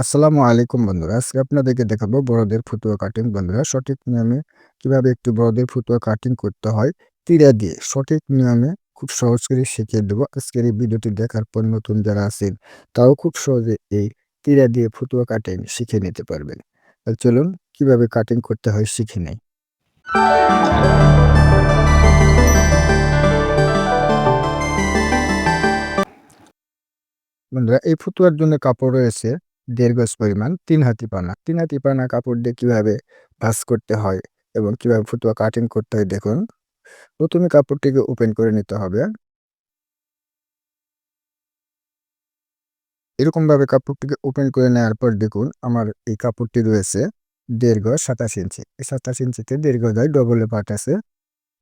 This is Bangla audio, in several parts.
আসসালামু আলাইকুম বন্ধুরা। আজকে আপনাদেরকে দেখাবো বড়দের ফুতুয়া কাটিং বন্ধুরা। সঠিক নিয়মে কীভাবে একটু বড়দের ফুতুয়া কাটিং করতে হয়, তীরা দিয়ে সঠিক নিয়মে খুব সহজ করে শিখিয়ে দেবো। আজকের এই ভিডিওটি দেখার পর নতুন যারা আছেন তাও খুব সহজে এই তীরা দিয়ে ফুতুয়া কাটিং শিখে নিতে পারবেন। চলুন, কীভাবে কাটিং করতে হয় শিখে নেই। বন্ধুরা, এই ফুতুয়ার জন্য কাপড় রয়েছে দেড় গজ পরিমাণ, তিন হাতি পানা। তিন হাতি পানা কাপড় দিয়ে কীভাবে ভাঁজ করতে হয় এবং কীভাবে ফুতুয়া কাটিং করতে হয় দেখুন। প্রথমে কাপড়টিকে ওপেন করে নিতে হবে। এরকমভাবে কাপড়টিকে ওপেন করে নেওয়ার পর দেখুন, আমার এই কাপড়টি রয়েছে দেড় গজ সাতাশ ইঞ্চি। এই সাতাশ ইঞ্চিতে দেড় গজায় ডবলে পাট আছে।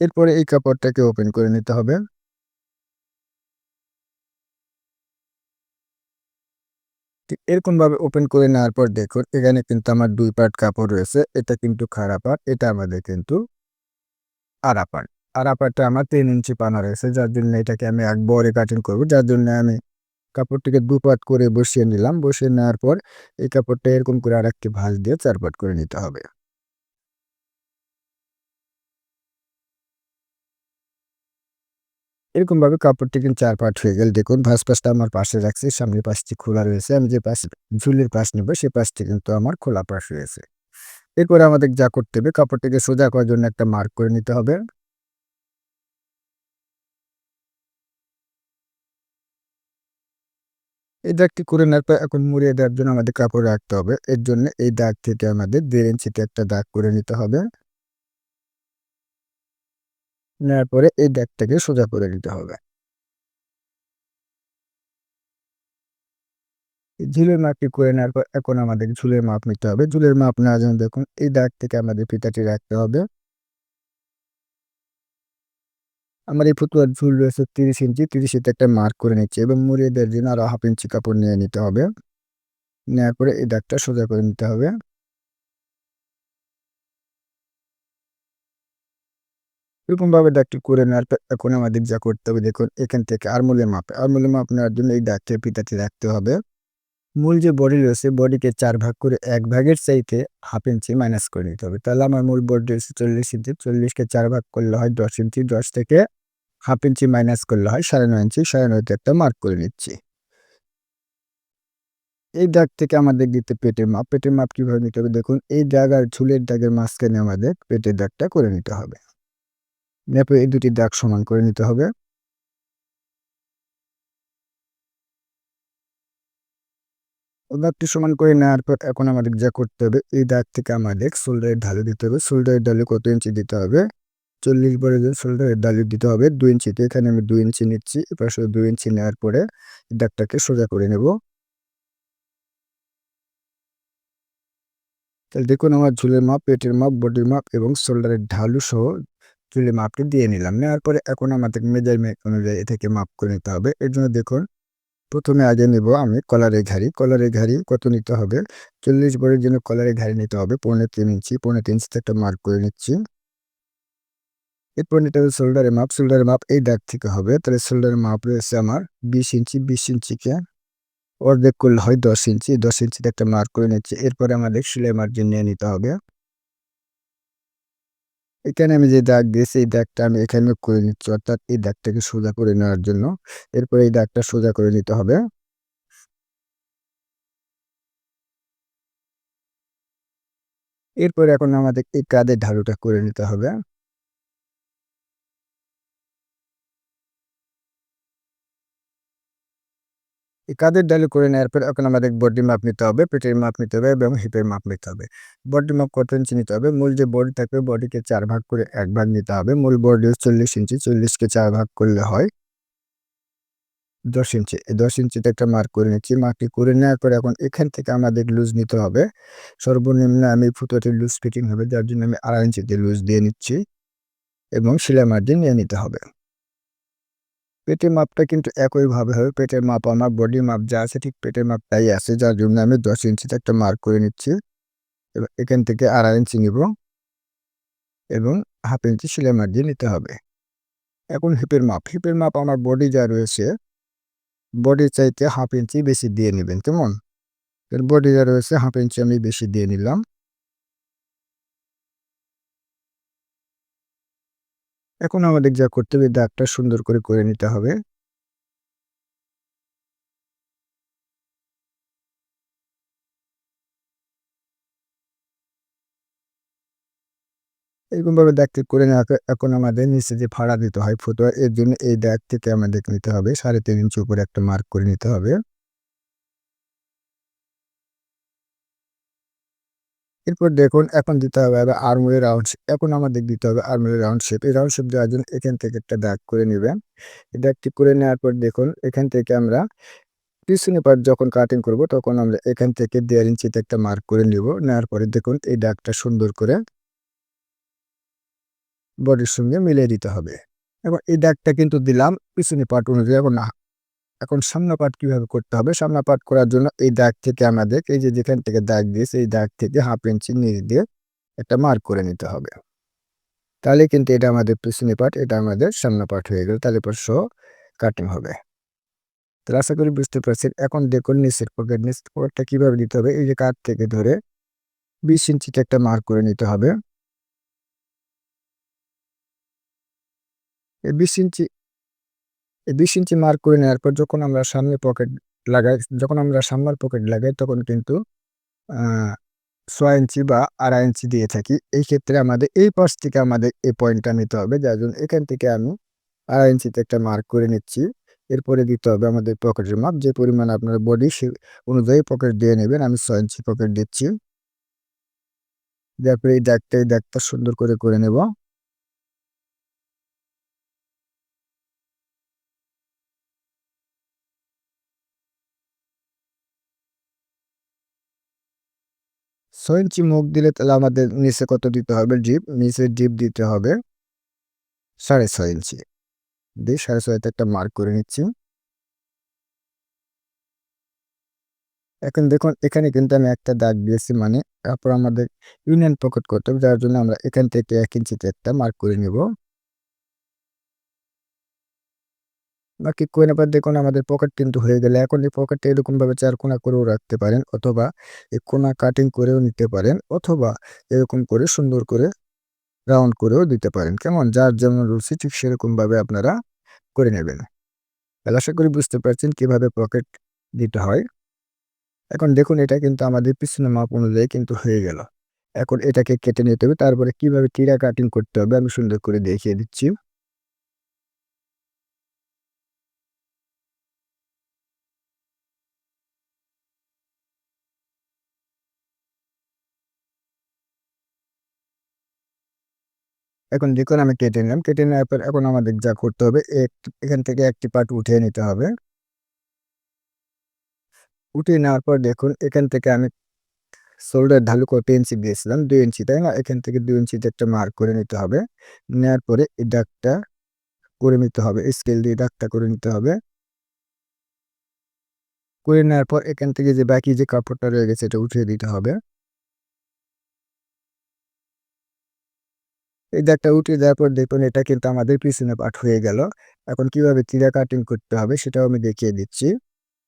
এরপরে এই কাপড়টাকে ওপেন করে নিতে হবে। ঠিক এরকমভাবে ওপেন করে নেওয়ার পর দেখুন, এখানে কিন্তু আমার দুই পার্ট কাপড় রয়েছে। এটা কিন্তু খারাপ পার্ট এটা আমাদের কিন্তু আড়া পার্ট আড়া পার্টটা আমার তিন ইঞ্চি পানা রয়েছে, যার জন্য এটাকে আমি এক বরে কাটিং করব। যার জন্য আমি কাপড়টিকে দু পাট করে বসিয়ে নিলাম। বসিয়ে নেওয়ার পর এই কাপড়টা এরকম করে আর একটি ভাঁজ দিয়ে চার পাট করে নিতে হবে। এরকমভাবে কাপড়টি কিন্তু চার পাট হয়ে গেল। দেখুন ভাঁজ পাশটা আমার পাশে রাখছি, সামনের পাশটি খোলা রয়েছে। আমি যে পাশ, ঝুলির পাশ নেব, সে পাশটি কিন্তু আমার খোলা পাশ রয়েছে। এরপরে আমাদের যা করতে হবে, কাপড়টিকে সোজা করার জন্য একটা মার্ক করে নিতে হবে। এই দাগটি করে নেওয়ার পর এখন মুড়িয়ে দেওয়ার জন্য আমাদের কাপড় রাখতে হবে। এর জন্য এই দাগ থেকে আমাদের দেড় ইঞ্চিতে একটা দাগ করে নিতে হবে। নেওয়ার পরে এই দাগটাকে সোজা করে নিতে হবে। ঝুলের মাপটি করে নেওয়ার পর এখন আমাদের ঝুলের মাপ নিতে হবে। ঝুলের মাপ নেওয়ার জন্য দেখুন, এই দাগ থেকে আমাদের ফিতাটি রাখতে হবে। আমার এই ফুতুয়ার ঝুল রয়েছে তিরিশ ইঞ্চি তিরিশ ইঞ্চি একটা মার্ক করে নিচ্ছি এবং মুড়িয়ে দেওয়ার জন্য আরও হাফ ইঞ্চি কাপড় নিয়ে নিতে হবে। নেওয়ার পরে এই দাগটা সোজা করে নিতে হবে। এরকমভাবে দাগটি করে নেওয়ার এখন আমাদের যা করতে হবে, দেখুন এখান থেকে আরমুলের মাপে, আরমুলের মাপ নেওয়ার জন্য এই দাগটা পিতাটি রাখতে হবে। মূল যে বডি রয়েছে বডিকে চার ভাগ করে এক ভাগের চাইতে হাফ ইঞ্চি মাইনাস করে নিতে হবে। তাহলে আমার মূল বডি রয়েছে চল্লিশ ইঞ্চি চল্লিশকে চার ভাগ করলে হয় দশ ইঞ্চি দশ থেকে হাফ ইঞ্চি মাইনাস করলে হয় সাড়ে নয় ইঞ্চি সাড়ে নয়তে একটা মার্ক করে নিচ্ছি। এই দাগ থেকে আমাদের দিতে পেটের মাপ পেটের মাপ কীভাবে নিতে হবে? দেখুন, এই দাগ আর ঝুলের দাগের মাঝখানে আমাদের পেটের দাগটা করে নিতে হবে। এরপর এই দুটি দাগ সমান করে নিতে হবে। দাগটি সমান করে নেওয়ার পর এখন আমাদের যা করতে হবে, এই দাগ থেকে আমাদের শোল্ডারের ঢালু দিতে হবে। শোল্ডারের ঢালু কত ইঞ্চি দিতে হবে? চল্লিশ বড় শোল্ডারের ঢালু দিতে হবে দুই ইঞ্চিতে। এখানে আমি দুই ইঞ্চি নিচ্ছি এবার শুধু দুই ইঞ্চি নেওয়ার পরে দাগটাকে সোজা করে নেব। তাহলে দেখুন আমার ঝুলের মাপ, পেটের মাপ, বডির মাপ এবং শোল্ডারের ঢালু সহ চুলে মাপটি দিয়ে নিলাম। নেওয়ার পরে এখন আমাদের মেজারমেন্ট অনুযায়ী থেকে মাপ করে নিতে হবে। এর জন্য দেখুন, প্রথমে আগে নেব আমি কলারের ঘাড়ি। কলারের ঘাড়ি কত নিতে হবে? চল্লিশ বরের জন্য কলারের ঘাড়ি নিতে হবে। পনেরো তিন ইঞ্চি পনেরো তিন ইঞ্চিতে একটা মার্ক করে নিচ্ছি। এরপর নিতে হবে শোল্ডারের মাপ। শোল্ডারের মাপ এই দাগ থেকে হবে। তাহলে শোল্ডারের মাপ রয়েছে আমার বিশ ইঞ্চি, বিশ ইঞ্চিকে অর্ধেক করলে হয় দশ ইঞ্চি। দশ ইঞ্চিতে একটা মার্ক করে নিচ্ছি। এরপরে আমাদের সেলাই মার্জিন নিয়ে নিতে হবে। এখানে আমি যে দাগ দিয়েছি, এই দাগটা আমি এখানে করে নিচ্ছি। অর্থাৎ এই দাগটাকে সোজা করে নেওয়ার জন্য এরপরে এই দাগটা সোজা করে নিতে হবে। এরপরে এখন আমাদের এই কাদের ঢালুটা করে নিতে হবে। এই কাদের ডালি করে নেওয়ার পর এখন আমাদের বডি মাপ নিতে হবে পেটের মাপ নিতে হবে এবং হিপের মাপ নিতে হবে। বডি মাপ কত ইঞ্চি নিতে হবে? মূল যে বডি থাকবে বডিকে চার ভাগ করে এক ভাগ নিতে হবে। মূল বডি চল্লিশ ইঞ্চি চল্লিশকে চার ভাগ করলে হয় দশ ইঞ্চি এই দশ ইঞ্চিতে একটা মার্ক করে নিচ্ছি। মার্কটি করে নেওয়ার পর এখন এখান থেকে আমাদের লুজ নিতে হবে। সর্বনিম্ন আমি ফুটোটি লুজ ফিটিং হবে, যার জন্য আমি আড়াই ইঞ্চিতে লুজ দিয়ে নিচ্ছি এবং সেলাই মার্জিন নিয়ে নিতে হবে। পেটের মাপটা কিন্তু একইভাবে হবে। পেটের মাপ আমার বডি মাপ যা আছে ঠিক পেটের মাপ তাই আছে, যার জন্য আমি দশ ইঞ্চিতে একটা মার্ক করে নিচ্ছি। এবার এখান থেকে আড়াই ইঞ্চি নিব এবং হাফ ইঞ্চি সেলাই মার্জিন নিতে হবে। এখন হিপের মাপ। হিপের মাপ আমার বডি যা রয়েছে বডির চাইতে হাফ ইঞ্চি বেশি দিয়ে নেবেন, কেমন? এর বডিটা রয়েছে হাফ ইঞ্চি আমি বেশি দিয়ে নিলাম। এখন আমাদের যা করতে হবে, দাগটা সুন্দর করে করে নিতে হবে। এরকমভাবে দাগটি করে নেওয়া এখন আমাদের নিচে যে ফাড়া দিতে হয় ফুটোয়া এর জন্য এই দাগ থেকে আমাদের নিতে হবে, সাড়ে তিন ইঞ্চি উপরে একটা মার্ক করে নিতে হবে। এরপর দেখুন, এখন দিতে হবে আবার আর্মুলের রাউন্ড এখন আমাদের দিতে হবে আর্মুলের রাউন্ড শেপ এই রাউন্ড শেপ দেওয়ার জন্য এখান থেকে একটা দাগ করে নেবেন। এই দাগটি করে নেওয়ার পর দেখুন, এখান থেকে আমরা পিছনে পার্ট যখন কাটিং করব, তখন আমরা এখান থেকে দেড় ইঞ্চিতে একটা মার্ক করে নিব। নেওয়ার পরে দেখুন, এই দাগটা সুন্দর করে বডির সঙ্গে মিলিয়ে দিতে হবে। এবং এই দাগটা কিন্তু দিলাম পিছনে পার্ট অনুযায়ী। এখন এখন সামনা পাট কীভাবে করতে হবে? সামনা পাট করার জন্য এই দাগ থেকে আমাদের, এই যে যেখান থেকে দাগ দিয়েছে, এই দাগ থেকে হাফ ইঞ্চি নিচ দিয়ে একটা মার্ক করে নিতে হবে। তাহলে কিন্তু এটা আমাদের পিছনে পাট এটা আমাদের সামনা পাট হয়ে গেল, তাহলে পর কাটিং হবে। তাহলে আশা করি বুঝতে পারছেন, এখন দেখুন নিচের পকেট নিচের পকেটটা কীভাবে দিতে হবে? এই যে কাঠ থেকে ধরে বিশ ইঞ্চিতে একটা মার্ক করে নিতে হবে। এই বিশ ইঞ্চি এই বিশ ইঞ্চি মার্ক করে নেওয়ার পর যখন আমরা সামনে পকেট লাগাই, যখন আমরা সামনের পকেট লাগাই তখন কিন্তু ছয় ইঞ্চি বা আড়াই ইঞ্চি দিয়ে থাকি। এই ক্ষেত্রে আমাদের এই পাশ থেকে আমাদের এই পয়েন্টটা নিতে হবে। যার জন্য এখান থেকে আমি আড়াই ইঞ্চিতে একটা মার্ক করে নিচ্ছি। এরপরে দিতে হবে আমাদের পকেটের মাপ। যে পরিমাণ আপনার বডি সে অনুযায়ী পকেট দিয়ে নেবেন, আমি ছয় ইঞ্চি পকেট দিচ্ছি। তারপরে এই দাগটা এই দাগটা সুন্দর করে করে নেব। ছয় ইঞ্চি মুখ দিলে তাহলে আমাদের নিচে কত দিতে হবে? ডিপ নিচে ডিপ দিতে হবে সাড়ে ছয় ইঞ্চি। দিয়ে সাড়ে ছয়তে একটা মার্ক করে নিচ্ছি। এখন দেখুন, এখানে কিন্তু আমি একটা দাগ দিয়েছি মানে তারপর আমাদের ইউনিয়ন পকেট করতে হবে, যার জন্য আমরা এখান থেকে এক ইঞ্চিতে একটা মার্ক করে নেব। বাকি কোয়েন আবার দেখুন আমাদের পকেট কিন্তু হয়ে গেলে এখন এই পকেটটা এরকমভাবে চার কোনা করেও রাখতে পারেন অথবা এই কোনা কাটিং করেও নিতে পারেন অথবা এরকম করে সুন্দর করে রাউন্ড করেও দিতে পারেন। কেমন? যার যেমন রুচি ঠিক সেরকমভাবে আপনারা করে নেবেন। তাহলে আশা করি বুঝতে পারছেন কীভাবে পকেট দিতে হয়। এখন দেখুন এটা কিন্তু আমাদের পিছনে মাপ অনুযায়ী কিন্তু হয়ে গেল। এখন এটাকে কেটে নিতে হবে। তারপরে কীভাবে কিরা কাটিং করতে হবে আমি সুন্দর করে দেখিয়ে দিচ্ছি। এখন দেখুন আমি কেটে নিলাম। কেটে নেওয়ার পর এখন আমাদের যা করতে হবে এখান থেকে একটি পার্ট উঠিয়ে নিতে হবে। উঠিয়ে নেওয়ার পর দেখুন, এখান থেকে আমি শোল্ডার ঢালু কত ইঞ্চি দিয়েছিলাম, দুই ইঞ্চি, তাই না? এখান থেকে দুই ইঞ্চিতে একটা মার্ক করে নিতে হবে। নেওয়ার পরে এই দাগটা করে নিতে হবে স্কেল দিয়ে দাগটা করে নিতে হবে। করে নেওয়ার পর এখান থেকে যে বাকি যে কাপড়টা রয়ে গেছে, এটা উঠিয়ে দিতে হবে। এই দাগটা উঠিয়ে দেওয়ার পর দেখুন এটা কিন্তু আমাদের পিছনে পাঠ হয়ে গেল। এখন কীভাবে চিরা কাটিং করতে হবে সেটাও আমি দেখিয়ে দিচ্ছি।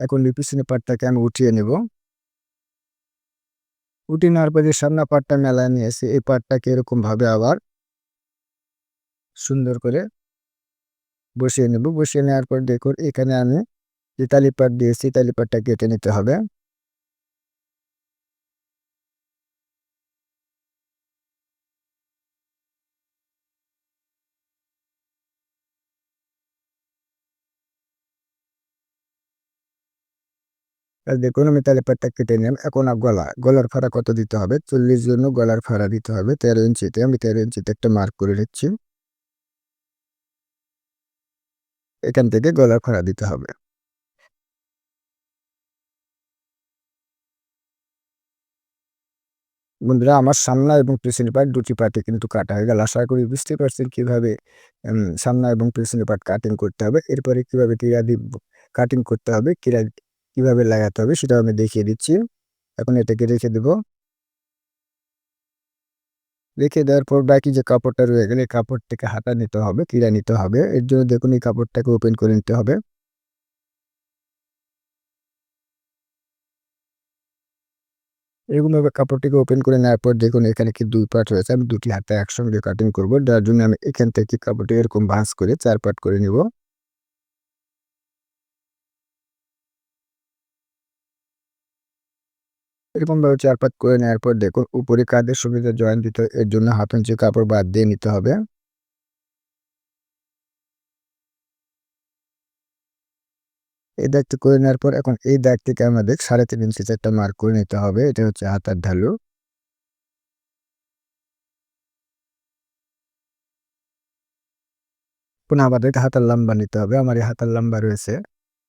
এখন পিছনে পাটটাকে আমি উঠিয়ে নেব। উঠিয়ে নেওয়ার পর যে সামনা পাটটা মেলায় নিয়েছি এই পাটটাকে এরকমভাবে আবার সুন্দর করে বসিয়ে নেব। বসিয়ে নেওয়ার পর দেখুন এখানে আমি যে তালিপাট দিয়েছি তালিপাটটা কেটে নিতে হবে। দেখুন আমি তাহলে পেটটা কেটে নিলাম। এখন গলা, গলার ফাড়া কত দিতে হবে? চল্লিশ জন্য গলার ফাড়া দিতে হবে। তেরো ইঞ্চিতে, আমি তেরো ইঞ্চিতে একটা মার্ক করে নিচ্ছি। এখান থেকে গলার ফাড়া দিতে হবে। বন্ধুরা, আমার সামনা এবং পেছনের পার্ট দুটি পার্টে কিন্তু কাটা হয়ে গেল। আশা করি বুঝতে পারছেন কীভাবে সামনা এবং পেছনের পার্ট কাটিং করতে হবে। এরপরে কীভাবে কিরা কাটিং করতে হবে কিরা কীভাবে লাগাতে হবে সেটা আমি দেখিয়ে দিচ্ছি। এখন এটাকে রেখে দেব। রেখে দেওয়ার পর বাকি যে কাপড়টা রয়ে গেলে কাপড় থেকে হাতা নিতে হবে, কিরা নিতে হবে। এর জন্য দেখুন, এই কাপড়টাকে ওপেন করে নিতে হবে। এরকমভাবে কাপড়টিকে ওপেন করে নেওয়ার পর দেখুন, এখানে কি দুই পার্ট রয়েছে। আমি দুটি হাতে একসঙ্গে কাটিং করব। যার জন্য আমি এখান থেকে কাপড়টি এরকম ভাঁজ করে চার পার্ট করে নিব। এরকমভাবে চার পাত করে নেওয়ার পর দেখুন, উপরে কাদের সুবিধা জয়েন দিতে এর জন্য হাফ ইঞ্চি কাপড় বাদ দিয়ে নিতে হবে। এই দাগটি করে নেওয়ার পর এখন এই দাগ থেকে আমাদের সাড়ে তিন ইঞ্চি একটা মার্ক করে নিতে হবে, এটা হচ্ছে হাতার ঢালু। পুনঃ আমাদেরকে হাতার লম্বা নিতে হবে, আমার এই হাতার লম্বা রয়েছে।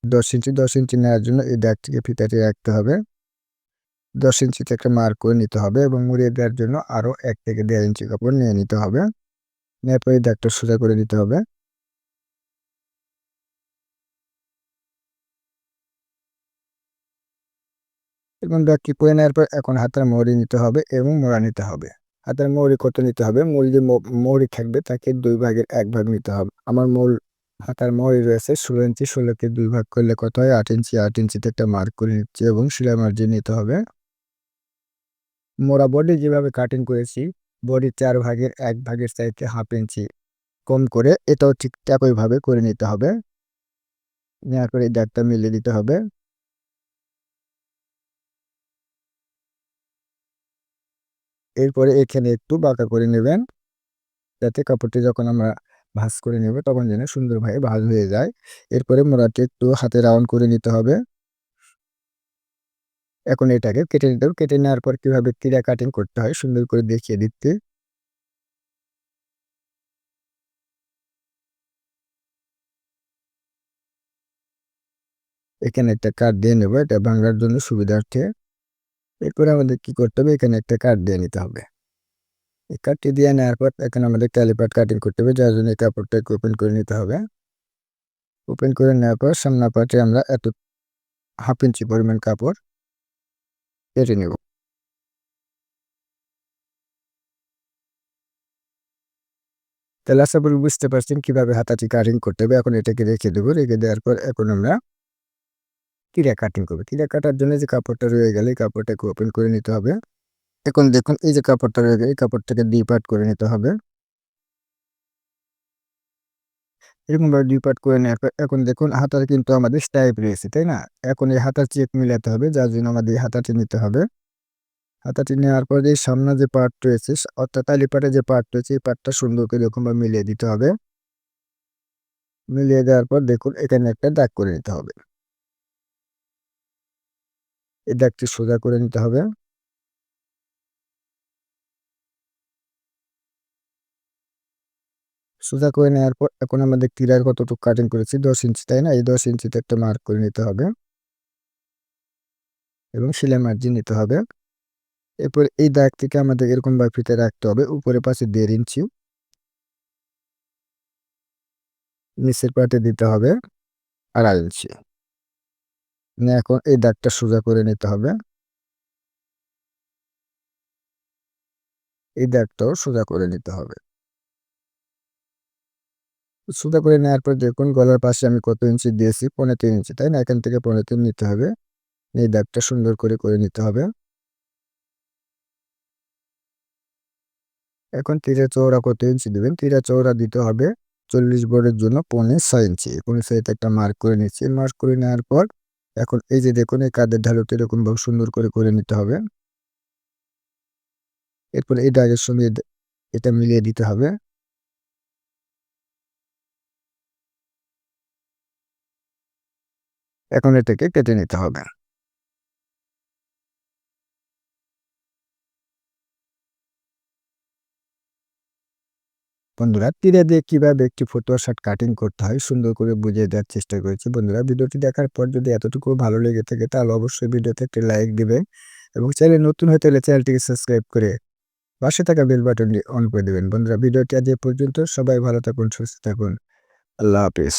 দশ ইঞ্চি দশ ইঞ্চি নেওয়ার জন্য এই দাগটিকে ফিতাটি রাখতে হবে। দশ ইঞ্চিতে একটা মার্ক করে নিতে হবে এবং মুড়িয়ে দেওয়ার জন্য আরও এক থেকে দেড় ইঞ্চি কাপড় নিয়ে নিতে হবে। নেওয়ার পরে দাগটা সোজা করে নিতে হবে। এবং দাগটি পরে নেওয়ার পর এখন হাতের মৌরি নিতে হবে এবং মোড়া নিতে হবে। হাতের মৌরি কত নিতে হবে? মূল যে মৌরি থাকবে তাকে দুই ভাগের এক ভাগ নিতে হবে। আমার মূল হাতার মৌরি রয়েছে ষোলো ইঞ্চি, ষোলোকে দুই ভাগ করলে কত হয়? আট ইঞ্চি। আট ইঞ্চিতে একটা মার্ক করে নিচ্ছে এবং সেলাই মার্জিন নিতে হবে। মোড়া বডি যেভাবে কাটিং করেছি বডির চার ভাগের এক ভাগের চাইতে হাফ ইঞ্চি কম করে এটাও ঠিক একইভাবে করে নিতে হবে। নেওয়ার পরে দাগটা মিলিয়ে দিতে হবে। এরপরে এখানে একটু বাঁকা করে নেবেন। যাতে কাপড়টি যখন আমরা ভাঁজ করে নেব তখন যেন সুন্দরভাবে ভাঁজ হয়ে যায়। এরপরে মোড়াটি একটু হাতে রাউন্ড করে নিতে হবে। এখন এটাকে কেটে নিতে হবে। কেটে নেওয়ার পর কীভাবে ক্রিয়া কাটিং করতে হয় সুন্দর করে দেখিয়ে দিতে। এখানে একটা কাঠ দিয়ে নেব। এটা ভাঙার জন্য সুবিধার্থে। এরপরে আমাদের কি করতে হবে? এখানে একটা কাঠ দিয়ে নিতে হবে। এই কাঠটি দিয়ে নেওয়ার পর এখানে আমাদের ক্যালিপাট কাটিং করতে হবে, যার জন্য এই কাপড়টাকে ওপেন করে নিতে হবে। ওপেন করে নেওয়ার পর সামনা পাটে আমরা এত হাফ ইঞ্চি পরিমাণ কাপড় কেটে তাহলে আশা করি বুঝতে পারছেন কীভাবে হাতাটি কাটিং করতে হবে এখন এটাকে রেখে দেবো রেখে দেওয়ার পর এখন আমরা কিরা কাটিং করব কিরা কাটার জন্য যে কাপড়টা রয়ে গেলে কাপড়টাকে ওপেন করে নিতে হবে এখন দেখুন এই যে কাপড়টা রয়ে গেলে এই কাপড়টাকে দুই পার্ট করে নিতে হবে এরকমভাবে দুই পার্ট করে পর এখন দেখুন, হাতার কিন্তু আমাদের স্টাইপ রয়েছে, তাই না? এখন এই হাতার চেক মিলাতে হবে, যার জন্য আমাদের হাতাটি নিতে হবে। হাতাটি নেওয়ার পর যে সামনে যে পার্ট রয়েছে, অর্থাৎ তালি পাটে যে পার্ট রয়েছে, এই পার্টটা সুন্দর করে এরকমভাবে মিলিয়ে দিতে হবে। মিলিয়ে দেওয়ার পর দেখুন, এখানে একটা দাগ করে নিতে হবে। এই দাগটি সোজা করে নিতে হবে। সোজা করে নেওয়ার পর এখন আমাদের তীরার কতটুকু কাটিং করেছি, দশ ইঞ্চি তাই না? এই দশ ইঞ্চিতে একটা মার্ক করে নিতে হবে। এবং সেলাই মার্জিন নিতে হবে। এরপর এই দাগ থেকে আমাদের এরকম ভাবে ফিতে রাখতে হবে, উপরে পাশে দেড় ইঞ্চি নিচের পাটে দিতে হবে আড়াই ইঞ্চি এখন এই দাগটা সোজা করে নিতে হবে। এই দাগটাও সোজা করে নিতে হবে। সোজা করে নেওয়ার পর দেখুন গলার পাশে আমি কত ইঞ্চি দিয়েছি? পনেরো তিন ইঞ্চি, তাই না? এখান থেকে পনেরো তিন নিতে হবে। এই দাগটা সুন্দর করে করে নিতে হবে। এখন তীরে চৌড়া কত ইঞ্চি দেবেন? তীরে চৌড়া দিতে হবে চল্লিশ বোর্ডের জন্য পনেরো ছয় ইঞ্চি। পনেরো ছয়তে একটা মার্ক করে নিচ্ছি। মার্ক করে নেওয়ার পর এখন এই যে দেখুন, এই কাদের ঢালুটা এরকমভাবে সুন্দর করে করে নিতে হবে। এরপর এই ডাগের সঙ্গে এটা মিলিয়ে দিতে হবে। এখন এটাকে কেটে নিতে হবে। বন্ধুরা, তীরে দিয়ে কীভাবে একটি ফটোয়া শার্ট কাটিং করতে হয় সুন্দর করে বুঝিয়ে দেওয়ার চেষ্টা করেছি। বন্ধুরা, ভিডিওটি দেখার পর যদি এতটুকু ভালো লেগে থাকে তাহলে অবশ্যই ভিডিওতে একটি লাইক দিবেন এবং চ্যানেল নতুন হয়ে থাকলে চ্যানেলটিকে সাবস্ক্রাইব করে পাশে থাকা বেল বাটনটি অন করে দেবেন। বন্ধুরা, ভিডিওটি আজ এ পর্যন্ত। সবাই ভালো থাকুন, সুস্থ থাকুন। আল্লাহ হাফিজ।